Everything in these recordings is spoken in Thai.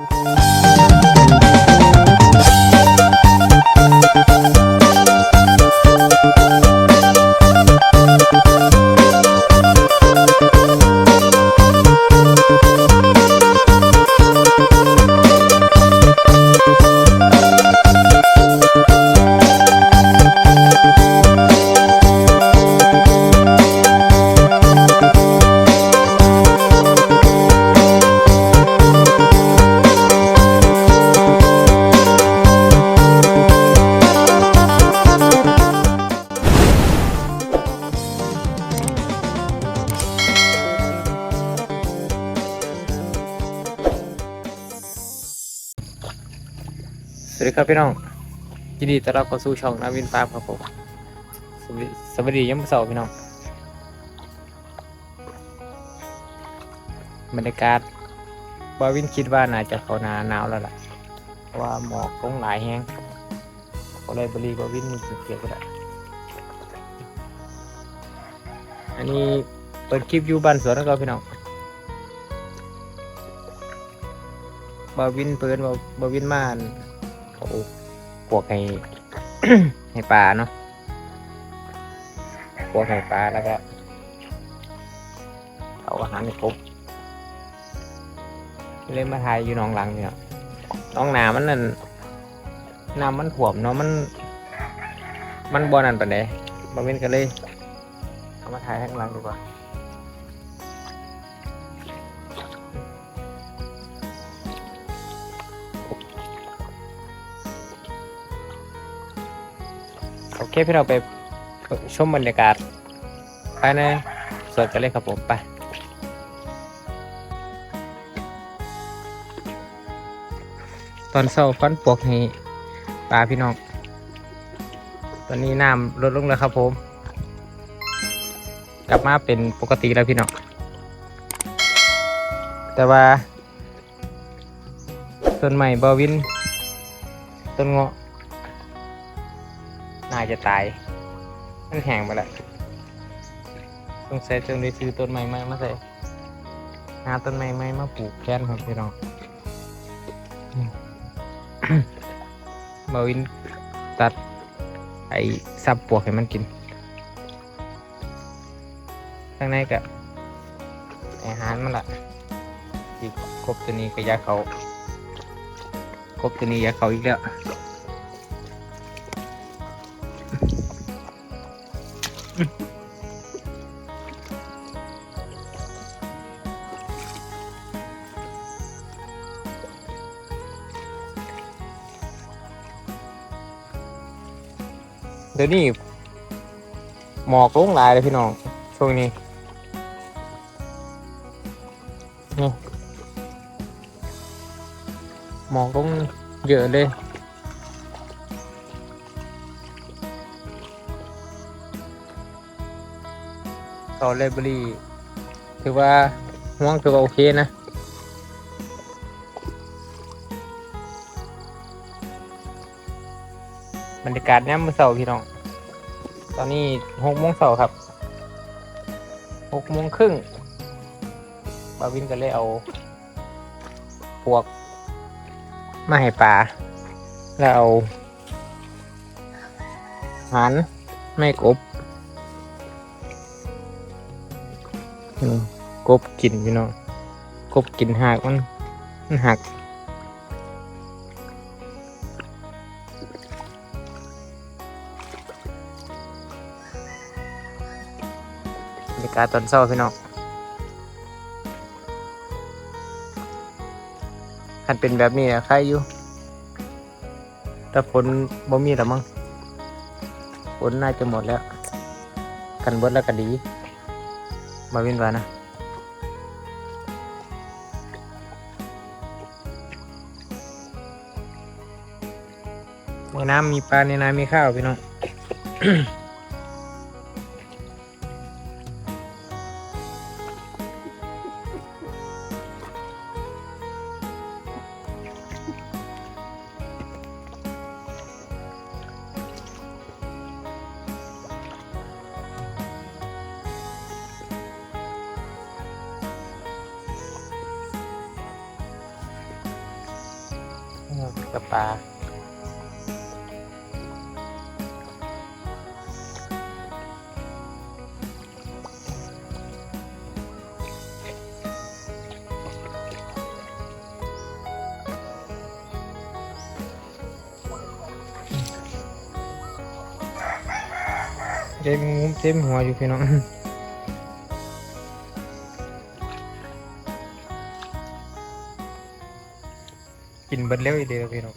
ส วัสดีครับพี่น้องยินดีต้อนรับเข้าสู่ช่องนาวินฟาร์มครับผมสวัสดีสวัสดียามมื้อเสาร์พี่น้องบรรยากาศบาวินคิดว่าน่าจะเขาหนาหนาวแล้วล่ะเพราะว่าหมอกลงหลายแห้งก็เลยบรีบาวินมีสุดเกียรก็ได้อันนี้เปิดคลิปอยู่บ้านสวนแล้วก็พี่น้องบาวินเปิดบาวินมาน เขาพวกให้ ให้ปลาเนาะพวกให้ปลาแล้วก็เอาอาหารให้ครบเล่นมาทายอยู่น้องหลังเนี่ยน้องนามันนั่นน้ำมันถ่วมเนาะมัน มันบ่อนั่นปานใดบาเว้นก็เลยเอามาถ่ายข้างหลังดีกว่า โอเคพี่เราไปชมบรรยากาศภายในสวนกันเลยครับผมไปตอนเช้าฟันปวกให้ปลาพี่น้อง ตอนนี้น้ำลดลงแล้วครับผม กลับมาเป็นปกติแล้วพี่น้อง แต่ว่าต้นใหม่บอวิน ต้นเงาะ น่าจะตายมันแห้งไปแล้วต้องใส่ต้นได้ซื้อต้นใหม่ๆมาใส่หาต้นใหม่ๆมาปลูกแค่นครับพี่น้องอืมบาวินตัด ไอ้ซับปวกให้มันกินข้างในก็อาหารมันละอีกครบตัวนี้ก็ยาเขาครบตัวนี้ยาเขาอีกแล้ว เดี๋ยวนี้หมอกลงหลายเลยพี่น้อง ช่วงนี้นี่หมอกลงเยอะเลย ต่อเลเบอรี่ถือว่าห่วงถือว่าโอเคนะบรรยากาศเนี่ยมมื่อเสาร์พี่น้อง ตอนนี้หกโมงเสาร์ครับหกโมงครึ่งบาวินก็เลยเอา พวกมาให้ปลาแล้วเอาหารไม่กบ กบกินพี่น้องกบกินหักมันมันหักบรรยากาศตอนเช้าพี่น้องคันเป็นแบบนี้อะใครอยู่แต่ฝนบ่มีแล้วมั้งฝนน่าจะหมดแล้ว กันเบิดแล้วก็ดี มาวินวานะในน้ำมีปลาในน้ำมีข้าวพี่น้อง กับปลาเต็มงเต็มหัวอยู่พี่น้อง กินเบิดเร็วอีเดียวพี่น้อง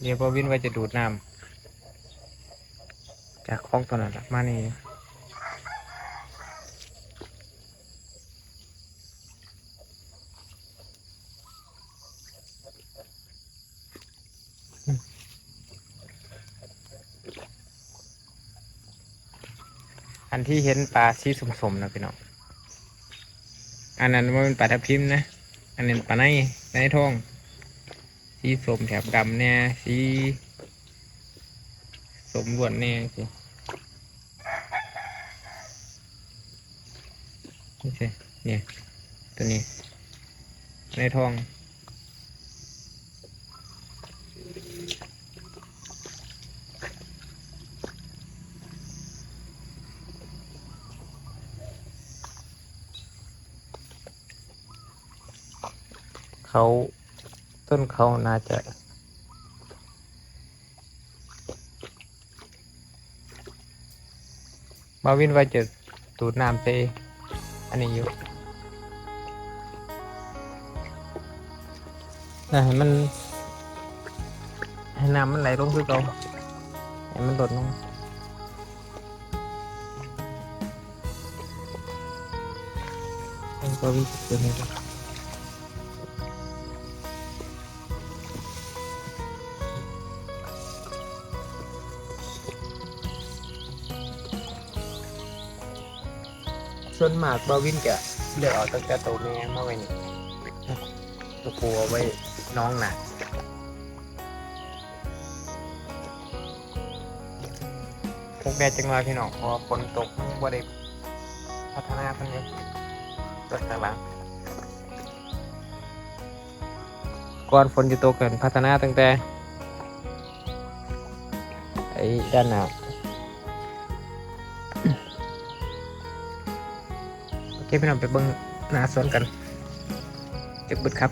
เดี๋ยวพอวินว่าจะดูดน้ำจากคลองตัวนั้นมานี่ยอันที่เห็นปลาสีสมๆนะพี่น้อง อันนั้นว่าเป็นปลาทับทิมนะ อันนี้ปลาในในท้อง สีสมแถบดำเนี่ยสีสมวนเนี่ยสินี่สิเนี่ย ตัวนี้ ในท้อง เขาต้นเขาน่าจะมาวินว่าจะตูดน้ำเตอันนี้อยู่นะให้มันให้น้ำมันไหลลงคือเก่าให้มันลดลงให้มาวินจะตัวนี้ ส่วนมากบาวินจะเลือกเอาตั้งแต่ตัวแม่มาไว้นี่ตัวปูเอาไว้น้องหนักพวกแม่จังเลยพี่น้องเพราะว่าฝนตกมันบ่ได้พัฒนาเพิ่นเลยต้นข้างหลังก่อนฝนจะตกกันพัฒนาตั้งแต่ไอ้ด้านหน้า โอเคพี่น้องไปเบิ้งหน้าสวนกันจะบึดครับ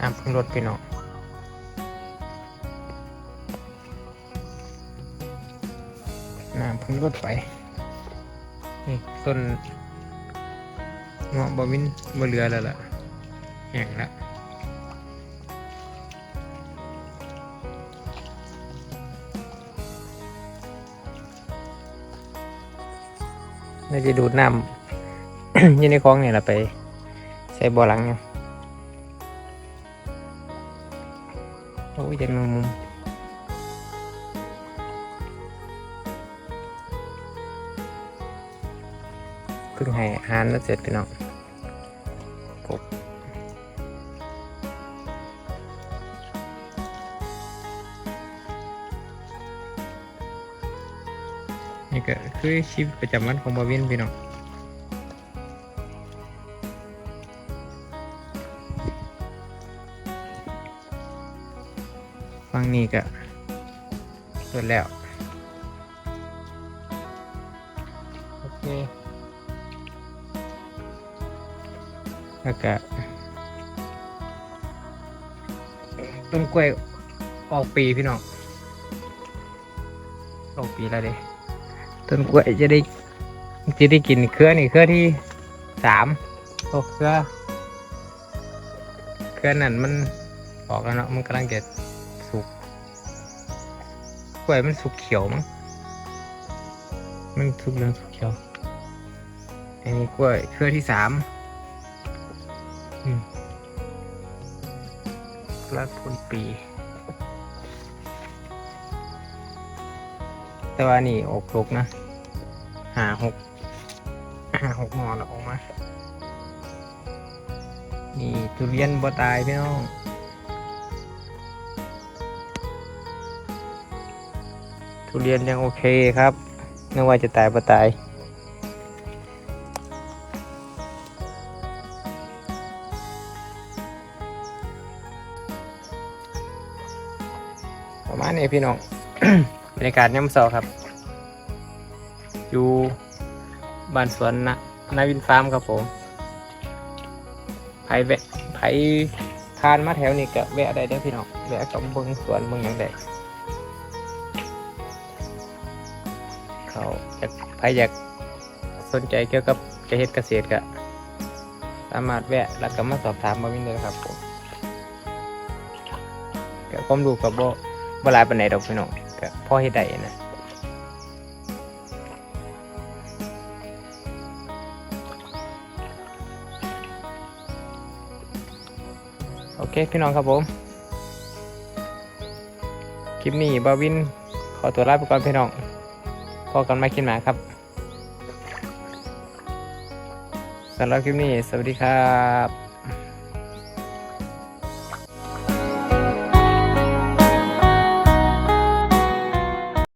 อ่าเพิ่งรถพี่น้องน้ำพิ่งรถไป นี่ต้น เงาะบวินบ่เหลือแล้วล่ะแห้งแล้วน่าจะดูดน้ำยู่ในคลองเนี่ยละไป ใส่บ่อหลังเนี่ยโอ้ยจะมุมมุมเพิ่งให้อาหารแล้วเสร็จพี่น้อง นี่ก็คือชีวิตประจำวันของบาวินพี่น้องฟังนี้ก็เสร็จแล้ว โอเคแล้วก็ต้นกล้วยออกปีพี่น้องออกปีแล้วเด้ ต้นกล้วยจะได้จะได้กินเครือนี่เครือที่สามโอ้เครือเครือนั่นมันออกแล้วเนาะมันกำลังจะสุกกล้วยมันสุกเขียวมั้งมันสุกเรื่องสุกเขียวอันนี้กล้วยเครือที่สามละคนปี แต่ว่านี่ออกลกนะหาหกหาหกหมอนออกมา นี่ทุเรียนบ่ตายพี่น้องทุเรียนยังโอเคครับไม่ว่าจะตายบ่ตายประมาณนี้พี่น้อง บรรยากาศย่ำเสาครับ อยู่บ้านสวนนะนาวินฟาร์มครับผมไผ่แวะไผ่ทานมาแถวนี้ก็แวะได้เด้อพี่น้องแวะกับเบิ้งสวนเบิ้งอย่างใดเขาอยากไผ่อยากสนใจเกี่ยวกับเกษตรเกษตรก็สามารถแวะแล้วก็มาสอบถามมาวินเลยครับผมก็ความรู้กับบ่บ่หลายปานใดดอกพี่น้อง ก็พอเฮ็ดได้นะโอเคพี่น้องครับผม คลิปนี้บาวิน ขอตัวลาไปก่อนพี่น้องพอกันไม่คลิปหนาครับสำหรับคลิปนี้ สวัสดีครับ